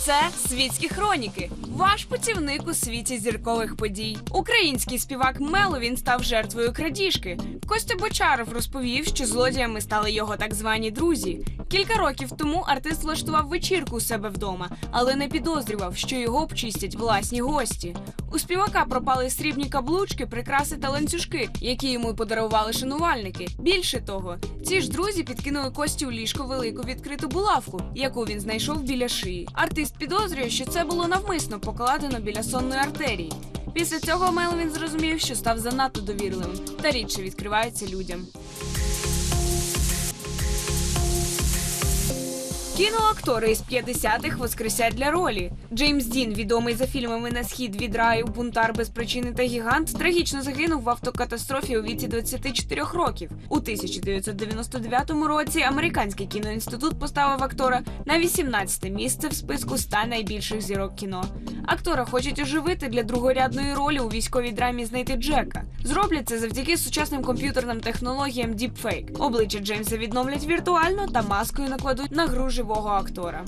Це світські хроніки. Ваш путівник у світі зіркових подій. Український співак Меловін став жертвою крадіжки. Костя Бочаров розповів, що злодіями стали його так звані друзі. Кілька років тому артист влаштував вечірку у себе вдома, але не підозрював, що його обчистять власні гості. У співака пропали срібні каблучки, прикраси та ланцюжки, які йому подарували шанувальники. Більше того, ці ж друзі підкинули Кості у ліжко велику відкриту булавку, яку він знайшов біля шиї. Артист підозрює, що це було навмисно покладено біля сонної артерії. Після цього Мелвін зрозумів, що став занадто довірливим та рідше відкривається людям. Кіноактори із 50-х воскресять для ролі. Джеймс Дін, відомий за фільмами на схід від раю, бунтар без причини та гігант, трагічно загинув в автокатастрофі у віці 24 років. У 1999 році американський кіноінститут поставив актора на 18 місце в списку 100 найбільших зірок кіно. Актора хочуть оживити для другорядної ролі у військовій драмі знайти Джека. Зроблять це завдяки сучасним комп'ютерним технологіям Deepfake. Обличчя Джеймса відновлять віртуально та маскою накладуть на гру живого актора.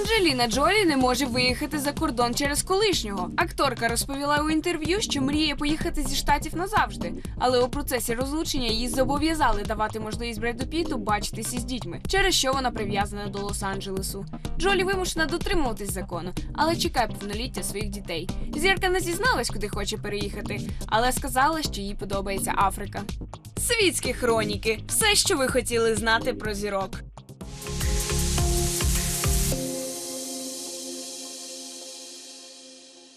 Анджеліна Джолі не може виїхати за кордон через колишнього. Акторка розповіла у інтерв'ю, що мріє поїхати зі штатів назавжди, але у процесі розлучення її зобов'язали давати можливість Бреду Піту бачитися з дітьми, через що вона прив'язана до Лос-Анджелесу. Джолі вимушена дотримуватись закону, але чекає повноліття своїх дітей. Зірка не зізналась, куди хоче переїхати, але сказала, що їй подобається Африка. Світські хроніки все, що ви хотіли знати про зірок.